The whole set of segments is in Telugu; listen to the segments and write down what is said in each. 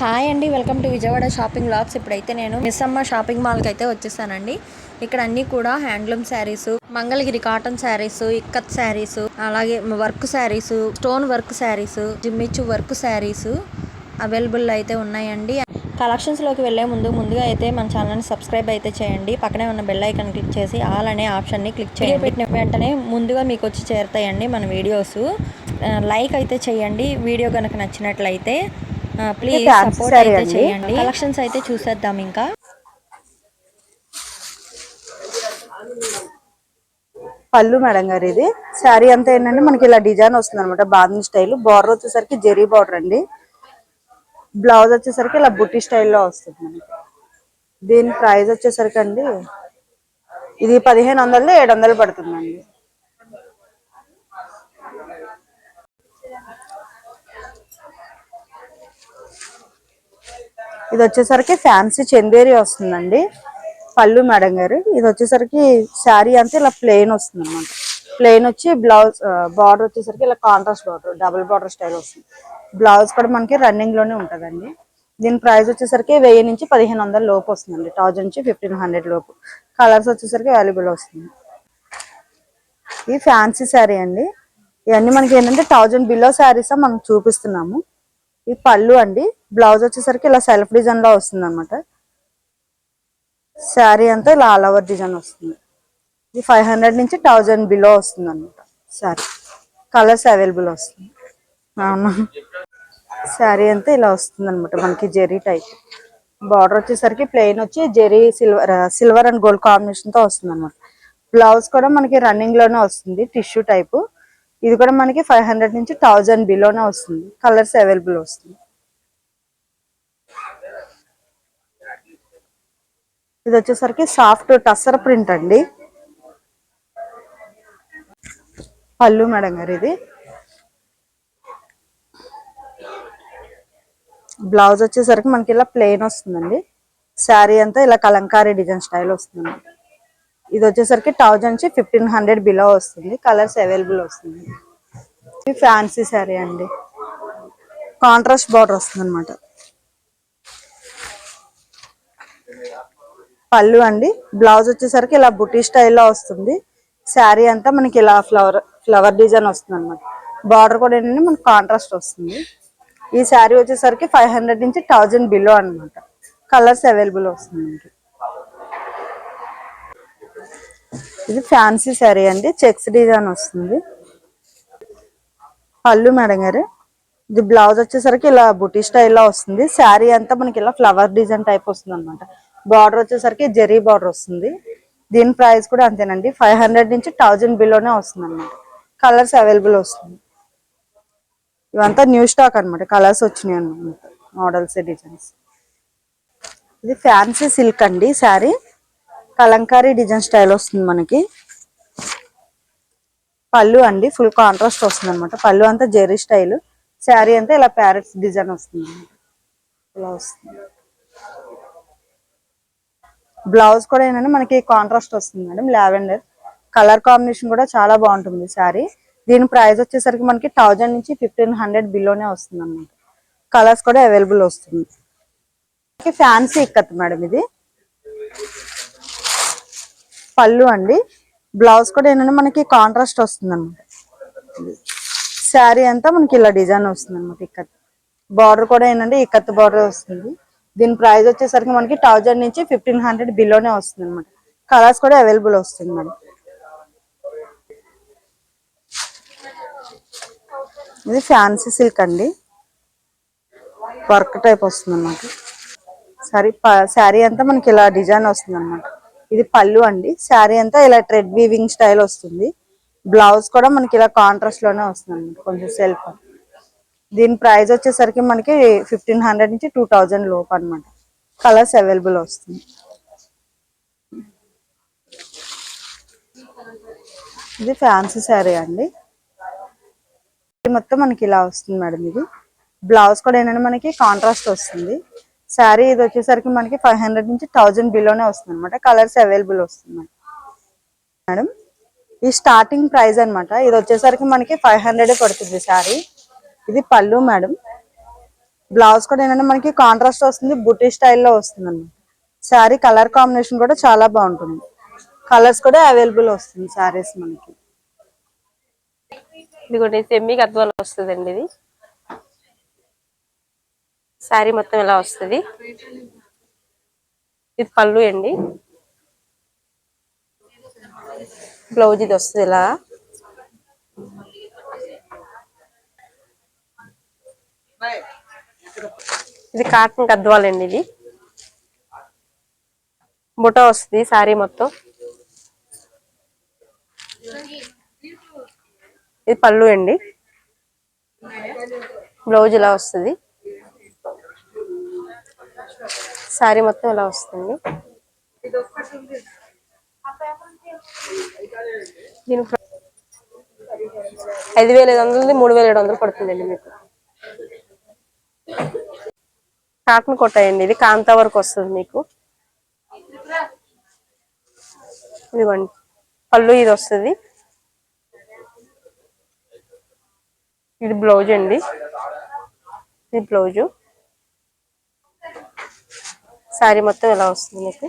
హాయ్ అండి welcome to Vijayawada shopping blogs ఇప్పుడైతే నేను మిస్సమ్మ షాపింగ్ మాల్కి అయితే వచ్చేసానండి. ఇక్కడ అన్ని కూడా హ్యాండ్లూమ్ శారీస్ మంగళగిరి కాటన్ శారీస్ ఇక్కత్ శారీస్ అలాగే work saris stone work saris జిమ్మిచ్చు work saris available అయితే ఉన్నాయండి. కలెక్షన్స్లోకి వెళ్ళే వెళ్ళే ముందు ముందుగా అయితే మన ఛానల్ని సబ్స్క్రైబ్ అయితే చేయండి. పక్కనే ఉన్న బెల్ ఐకాన్ క్లిక్ చేసి ఆల్ అనే ఆప్షన్ని క్లిక్ చేయండి. పెట్టిన వెంటనే ముందుగా మీకు వచ్చి చేరుతాయండి మన వీడియోస్. లైక్ అయితే చేయండి. వీడియో కనుక నచ్చినట్లయితే ప్లీజ్ సపోర్ట్ అయితే. చేయండి. కలెక్షన్స్ అయితే చూసేద్దాం ఇంకా. పళ్ళు మేడం గారు ఇది. శారీ అంతా ఏంటంటే మనకి ఇలా డిజైన్ వస్తుంది అనమాట బాంధీ స్టైల్. బార్డర్ వచ్చేసరికి జెరీ బార్డర్ అండి. బ్లౌజ్ వచ్చేసరికి ఇలా బుట్టి స్టైల్లో వస్తుంది మనకి. దీని ప్రైస్ వచ్చేసరికి అండి ఇది పదిహేను వందలు ఏడు వందలు పడుతుందండి. ఇది వచ్చేసరికి ఫ్యాన్సీ చందేరి వస్తుందండి. పళ్ళు మేడం గారు. ఇది వచ్చేసరికి శారీ అంతా ఇలా ప్లెయిన్ వస్తుంది అనమాట ప్లెయిన్ వచ్చి బ్లౌజ్ బార్డర్ వచ్చేసరికి ఇలా contrast border double border style వస్తుంది. బ్లౌజ్ కూడా మనకి రన్నింగ్లోనే ఉంటుందండి. దీని ప్రైస్ వచ్చేసరికి వెయ్యి నుంచి పదిహేను వందల లోపు వస్తుందండి. థౌజండ్ నుంచి ఫిఫ్టీన్ హండ్రెడ్ లోపు. కలర్స్ వచ్చేసరికి అవైలబుల్ వస్తుంది. ఇది ఫ్యాన్సీ శారీ అండి. ఇవన్నీ మనకి ఏంటంటే థౌజండ్ బిలో శారీస్ మనం చూపిస్తున్నాము. ఈ పళ్ళు అండి. బ్లౌజ్ వచ్చేసరికి ఇలా సెల్ఫ్ డిజైన్లో వస్తుంది అనమాట శారీ అంతా ఇలా ఆల్ ఓవర్ డిజైన్ వస్తుంది. ఇది ఫైవ్ హండ్రెడ్ నుంచి థౌజండ్ బిలో వస్తుంది అనమాట శారీ. కలర్స్ అవైలబుల్ వస్తుంది. అవునా? శారీ అంతా ఇలా వస్తుంది అనమాట మనకి జెరీ టైప్. బార్డర్ వచ్చేసరికి ప్లెయిన్ వచ్చి zari silver silver and gold కాంబినేషన్తో వస్తుంది అనమాట బ్లౌజ్ కూడా మనకి రన్నింగ్లోనే వస్తుంది టిష్యూ టైపు. ఇది కూడా మనకి ఫైవ్ హండ్రెడ్ నుంచి థౌజండ్ బిలోనే వస్తుంది. కలర్స్ అవైలబుల్ వస్తుంది. ఇది వచ్చేసరికి సాఫ్ట్ టస్సర్ ప్రింట్ అండి. పళ్ళు మేడం గారు ఇది. బ్లౌజ్ వచ్చేసరికి మనకి ఇలా ప్లెయిన్ వస్తుందండి. శారీ అంతా ఇలా కలంకారీ డిజైన్ స్టైల్ వస్తుంది ఇది వచ్చేసరికి థౌజండ్ నుంచి ఫిఫ్టీన్ హండ్రెడ్ బిలో వస్తుంది. కలర్స్ అవైలబుల్ వస్తుంది. ఇది ఫ్యాన్సీ శారీ అండి. కాంట్రాస్ట్ బార్డర్ వస్తుంది అనమాట పళ్ళు అండి. బ్లౌజ్ వచ్చేసరికి ఇలా బుటీ స్టైల్లో వస్తుంది. శారీ అంతా మనకి ఇలా ఫ్లవర్ ఫ్లవర్ డిజైన్ వస్తుంది అనమాట బార్డర్ కూడా ఏంటంటే మనకి కాంట్రాస్ట్ వస్తుంది. ఈ శారీ వచ్చేసరికి ఫైవ్ హండ్రెడ్ నుంచి థౌజండ్ బిలో అన్నమాట. కలర్స్ అవైలబుల్ వస్తుంది మనకి. ఇది ఫ్యాన్సీ శారీ అండి చెక్స్ డిజైన్ వస్తుంది. పళ్ళు మేడం గారు ఇది బ్లౌజ్ వచ్చేసరికి ఇలా బుటీ స్టైల్లో వస్తుంది. శారీ అంతా మనకి ఇలా ఫ్లవర్ డిజైన్ టైప్ వస్తుంది అనమాట బార్డర్ వచ్చేసరికి జెరీ బార్డర్ వస్తుంది. దీని ప్రైస్ కూడా అంతేనండి ఫైవ్ హండ్రెడ్ నుంచి థౌజండ్ బిలోనే వస్తుంది అనమాట కలర్స్ అవైలబుల్ వస్తుంది. ఇవంతా న్యూ స్టాక్ అన్నమాట కలర్స్ వచ్చినాయి అనమాట మోడల్స్ డిజైన్స్ ఇది ఫ్యాన్సీ సిల్క్ అండి శారీ కలంకారీ డిజైన్ స్టైల్ వస్తుంది మనకి. పళ్ళు అండి ఫుల్ కాంట్రాస్ట్ వస్తుంది అనమాట పళ్ళు అంతా జెరీ స్టైల్. శారీ అంతా ఇలా ప్యారెట్స్ డిజైన్ వస్తుంది. ఇలా వస్తుంది. బ్లౌజ్ కూడా ఏంటంటే మనకి కాంట్రాస్ట్ వస్తుంది మేడం లావెండర్. కలర్ కాంబినేషన్ కూడా చాలా బాగుంటుంది శారీ. దీని ప్రైస్ వచ్చేసరికి మనకి థౌజండ్ నుంచి ఫిఫ్టీన్ హండ్రెడ్ బిలోనే వస్తుంది అనమాట కలర్స్ కూడా అవైలబుల్ వస్తుంది. ఫ్యాన్సీ ఇక్కత్ మేడం ఇది. పళ్ళు అండి. బ్లౌజ్ కూడా ఏంటంటే మనకి కాంట్రాస్ట్ వస్తుంది అనమాట శారీ అంతా మనకి ఇలా డిజైన్ వస్తుంది అనమాట ఇక్కత్ బార్డర్ కూడా ఏంటంటే ఇక్కత్ బార్డర్ వస్తుంది. దీని ప్రైస్ వచ్చేసరికి మనకి థౌజండ్ నుంచి ఫిఫ్టీన్ హండ్రెడ్ బిలోనే వస్తుంది అనమాట కలర్స్ కూడా అవైలబుల్ వస్తుంది మేడం. ఇది ఫ్యాన్సీ సిల్క్ అండి. వర్క్ టైప్ వస్తుంది అనమాట సారీ శారీ అంతా మనకి ఇలా డిజైన్ వస్తుంది అనమాట ఇది పళ్ళు అండి. శారీ అంతా ఇలా ట్రెడ్ వీవింగ్ స్టైల్ వస్తుంది. బ్లౌజ్ కూడా మనకి ఇలా కాంట్రాస్ట్లోనే వస్తుంది కొంచెం సెల్ఫ్ దీని ప్రైస్ వచ్చేసరికి మనకి ఫిఫ్టీన్ హండ్రెడ్ నుంచి టూ థౌజండ్ లోపు అనమాట కలర్స్ అవైలబుల్ వస్తుంది. ఇది ఫ్యాన్సీ శారీ అండి. మొత్తం మనకి ఇలా వస్తుంది మేడం ఇది. బ్లౌజ్ కూడా ఏంటంటే మనకి కాంట్రాస్ట్ వస్తుంది. శారీ ఇది వచ్చేసరికి మనకి ఫైవ్ హండ్రెడ్ నుంచి థౌజండ్ బిలోనే వస్తుంది అనమాట కలర్స్ అవైలబుల్ వస్తుంది మేడం ఈ స్టార్టింగ్ ప్రైస్ అన్నమాట. ఇది వచ్చేసరికి మనకి ఫైవ్ హండ్రెడ్ పడుతుంది శారీ. ఇది పళ్ళు మేడం బ్లౌజ్ కూడా ఏంటంటే మనకి కాంట్రాస్ట్ వస్తుంది బుటీ స్టైల్లో వస్తుంది అనమాట శారీ కలర్ కాంబినేషన్ కూడా చాలా బాగుంటుంది. కలర్స్ కూడా అవైలబుల్ వస్తుంది శారీస్ మనకి. ఇది కూడా సెమ్మి గద్వాలు వస్తుందండి ఇది. శారీ మొత్తం ఇలా వస్తుంది? ఇది పళ్ళు అండి. బ్లౌజ్ ఇది వస్తుంది ఇలా ఇది కాటన్ గద్వాలండి ఇది. బుట్ట వస్తుంది శారీ మొత్తం. ఇది పళ్ళు అండి. బ్లౌజ్ ఇలా వస్తుంది? శారీ మొత్తం ఇలా వస్తుంది. దీని ఐదు వేల ఐదు వందలది మూడు వేల ఏడు వందలు పడుతుందండి మీకు. కాటన్ కొట్టాయండి ఇది కాంతా వరకు వస్తుంది మీకు. ఇదిగోండి పళ్ళు ఇది వస్తుంది. ఇది బ్లౌజ్ అండి. ఇది బ్లౌజు. శారీ మొత్తం ఇలా వస్తుంది మీకు?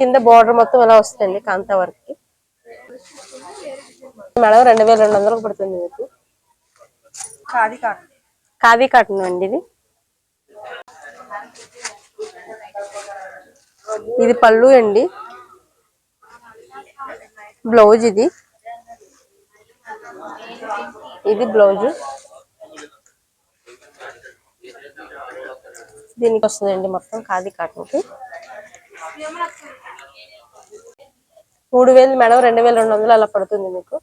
కింద బార్డర్ మొత్తం ఇలా వస్తుంది కాంతా వర్క్ మేడం రెండు వేల రెండు వందలకు పడుతుంది మీకు. ఖాదీ కాటన్ కాటన్ అండి ఇది. ఇది పళ్ళు అండి. బ్లౌజ్ ఇది. ఇది బ్లౌజ్. దీనికి వస్తుందండి మొత్తం ఖాదీ కాటన్కి. మూడు వేలు మేడం రెండు వేల రెండు వందలు అలా పడుతుంది మీకు.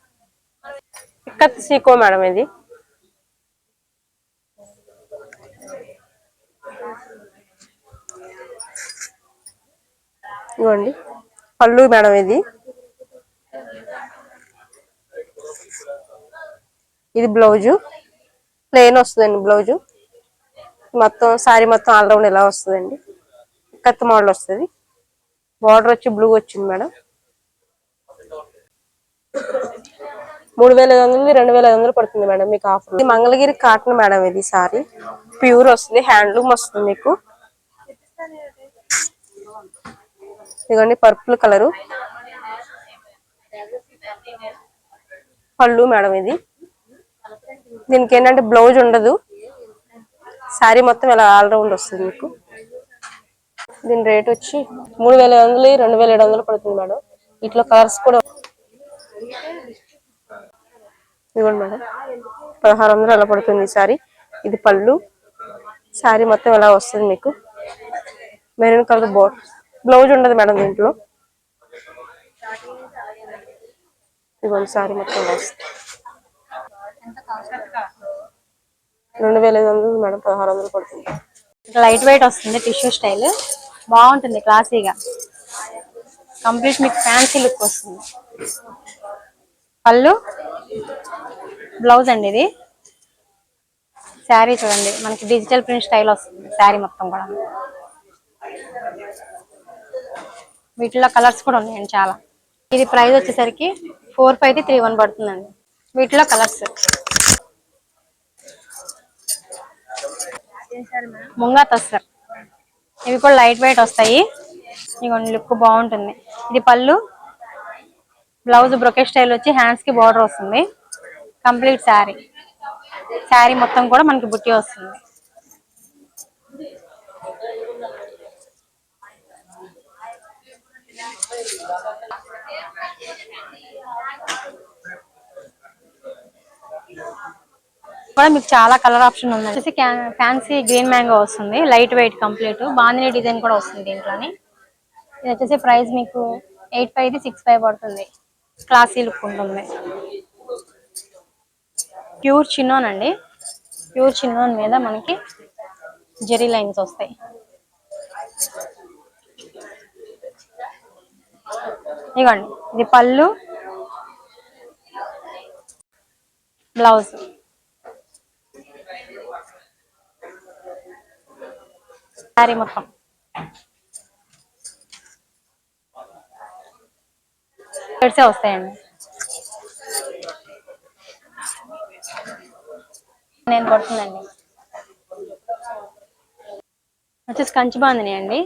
ఇక్కత్ సీకో మేడం ఇది. ఇవ్వండి పళ్ళు మేడం ఇది. ఇది బ్లౌజు. ప్లెయిన్ వస్తుందండి బ్లౌజు. మొత్తం సారీ మొత్తం ఆల్రౌండ్ ఇలా వస్తుందండి? కత్తి మోడల్ వస్తుంది. బార్డర్ వచ్చి బ్లూ వచ్చింది మేడం. మూడు వేల ఐదు వందలు రెండు వేల ఐదు వందలు పడుతుంది మేడం మీకు ఆఫర్ ఇది మంగళగిరి కాటన్ మేడం ఇది సారీ. ప్యూర్ వస్తుంది హ్యాండ్లూమ్ వస్తుంది మీకు. ఇదిగోండి పర్పుల్ కలరు పళ్ళు మేడం ఇది. దీనికి ఏంటంటే బ్లౌజ్ ఉండదు. శారీ మొత్తం ఇలా ఆల్రౌండ్ వస్తుంది మీకు? దీని రేట్ వచ్చి మూడు వేల ఐదు వందలు రెండు వేల ఏడు వందలు పడుతుంది మేడం. ఇట్లా కలర్స్ కూడా ఇదిగోండి మేడం. పదహారు వందలు అలా పడుతుంది ఈ సారీ. ఇది పళ్ళు. శారీ మొత్తం ఇలా వస్తుంది మీకు? మెరూన్ కలర్ బోట్ బ్లౌజ్ ఉండదు మేడం దీంట్లో. ఇదిగోండి శారీ మొత్తం వస్తుంది? రెండు వేల ఐదు వందలు మేడం పదహారు వందలు పడుతుంది. లైట్ వెయిట్ వస్తుంది టిష్యూ స్టైల్. బాగుంటుంది క్లాసీగా. కంప్లీట్ మీకు ఫ్యాన్సీ లుక్ వస్తుంది. పళ్ళు? బ్లౌజ్ అండి ఇది. శారీ చూడండి మనకి డిజిటల్ ప్రింట్ స్టైల్ వస్తుంది శారీ మొత్తం కూడా. వీటిలో కలర్స్ కూడా ఉన్నాయండి చాలా. ఇది ప్రైస్ వచ్చేసరికి ఫోర్ ఫైవ్ త్రీ వన్ పడుతుందండి. వీటిలో కలర్స్. ముంగా వస్తారు ఇవి కూడా లైట్ వెయిట్ వస్తాయి. ఇగోండి లుక్ బాగుంటుంది. ఇది పళ్ళు. బ్లౌజ్ బ్రొకెట్ స్టైల్ వచ్చి హ్యాండ్స్కి బార్డర్ వస్తుంది. కంప్లీట్ శారీ. శారీ మొత్తం కూడా మనకి బుట్టి వస్తుంది. కూడా మీకు చాలా కలర్ ఆప్షన్ ఉంది. వచ్చేసి ఫ్యాన్సీ గ్రీన్ మ్యాంగో వస్తుంది. Light weight complete. Bandhani design కూడా వస్తుంది దీంట్లోని. ఇది వచ్చేసి ప్రైస్ మీకు ఎయిట్ ఫైవ్ సిక్స్ ఫైవ్ పడుతుంది. క్లాసీ లుక్ ఉంటుంది. ప్యూర్ చిన్నోన్ అండి. ప్యూర్ చిన్నోన్ మీద మనకి జెరీ లైన్స్ వస్తాయి. ఇవ్వండి ఇది పళ్ళు బ్లౌజ్. శారీ మొత్తం. సెట్సే వస్తాయండి. నేను పడుతుందండి వచ్చేసి కంచి బాందిని అండి.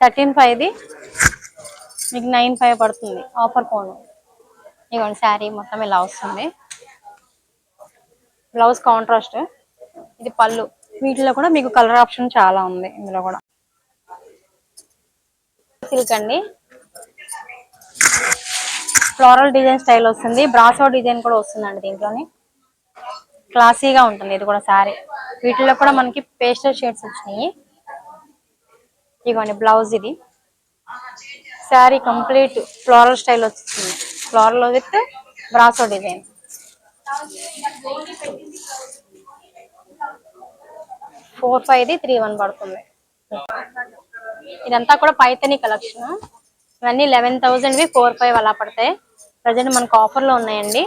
థర్టీన్ ఫైవ్ది మీకు నైన్ ఫైవ్ పడుతుంది. Offer phone. ఇదిగోండి శారీ మొత్తం ఇలా వస్తుంది. Blouse contrast. ఇది పళ్ళు. వీటిలో కూడా మీకు కలర్ ఆప్షన్ చాలా ఉంది ఇందులో కూడా. సిల్క్ అండి. ఫ్లోరల్ డిజైన్ స్టైల్ వస్తుంది. బ్రాసో డిజైన్ కూడా వస్తుందండి దీంట్లోని. క్లాసీగా ఉంటుంది ఇది కూడా శారీ. వీటిలో కూడా మనకి పేస్టల్ షేడ్స్ వచ్చినాయి. ఇదిగోండి బ్లౌజ్ ఇది. శారీ కంప్లీట్ ఫ్లోరల్ స్టైల్ వచ్చింది floral with brasso design four five the three one పడుతుంది. ఇదంతా కూడా పైతని కలెక్షన్ ఇవన్నీ లెవెన్ థౌజండ్వి ఫోర్ ఫైవ్ అలా పడతాయి. ప్రజెంట్ మనకు ఆఫర్లో ఉన్నాయండి.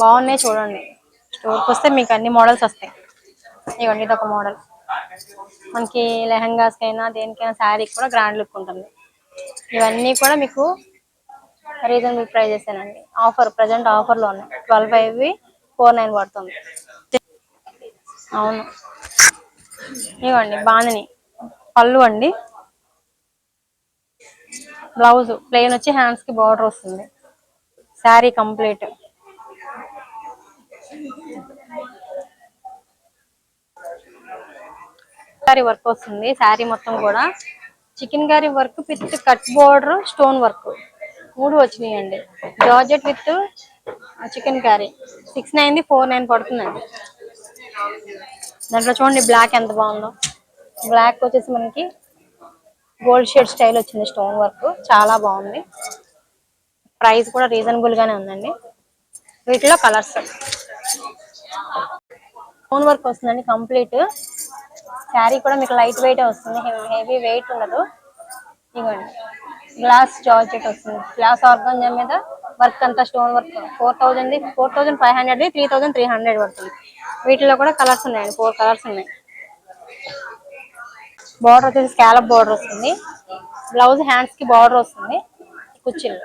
బాగున్నాయి చూడండి. స్టోర్కి వస్తే మీకు అన్ని మోడల్స్ వస్తాయి. ఇవ్వండి ఇది ఒక మోడల్ మనకి లెహంగాస్కి అయినా దేనికైనా శారీకి కూడా గ్రాండ్ లుక్ ఉంటుంది. ఇవన్నీ కూడా మీకు రీజనబుల్ ప్రైజెస్ అండి ఆఫర్ ప్రజెంట్ ఆఫర్లో ఉన్నాయి. ట్వెల్వ్ ఫైవ్వి ఫోర్ నైన్ పడుతుంది. అవును. ఇవ్వండి బాణని. పళ్ళు అండి. బ్లౌజ్ ప్లెయిన్ వచ్చి హ్యాండ్స్కి బార్డర్ వస్తుంది. శారీ కంప్లీట్. శారీ వర్క్ వస్తుంది శారీ మొత్తం కూడా. Chikankari work with cut border stone work. మూడు వచ్చినాయండి. Georgette with chikankari six నైన్ది ఫోర్ నైన్ పడుతుందండి. దాంట్లో చూడండి బ్లాక్ ఎంత బాగుందో. బ్లాక్ వచ్చేసి మనకి గోల్డ్ షేడ్ స్టైల్ వచ్చింది స్టోన్ వర్క్ చాలా బాగుంది. ప్రైస్ కూడా రీజనబుల్ గానే ఉందండి. వీటిలో కలర్స్ స్టోన్ వర్క్ వస్తుందండి కంప్లీట్ శారీ కూడా మీకు లైట్ వెయిట్ వస్తుంది. హెవీ వెయిట్ ఉండదు. ఇవ్వండి గ్లాస్ జార్జెట్ వస్తుంది. గ్లాస్ ఆర్గంజా మీద వర్క్ అంతా stone work four thousand four thousand five hundred three thousand three hundred పడుతుంది. వీటిలో కూడా కలర్స్ ఉన్నాయండి. ఫోర్ కలర్స్ ఉన్నాయి. బార్డర్ వచ్చేసి స్కాలప్ బార్డర్ వస్తుంది. బ్లౌజ్ హ్యాండ్స్కి బార్డర్ వస్తుంది. కుర్చీలు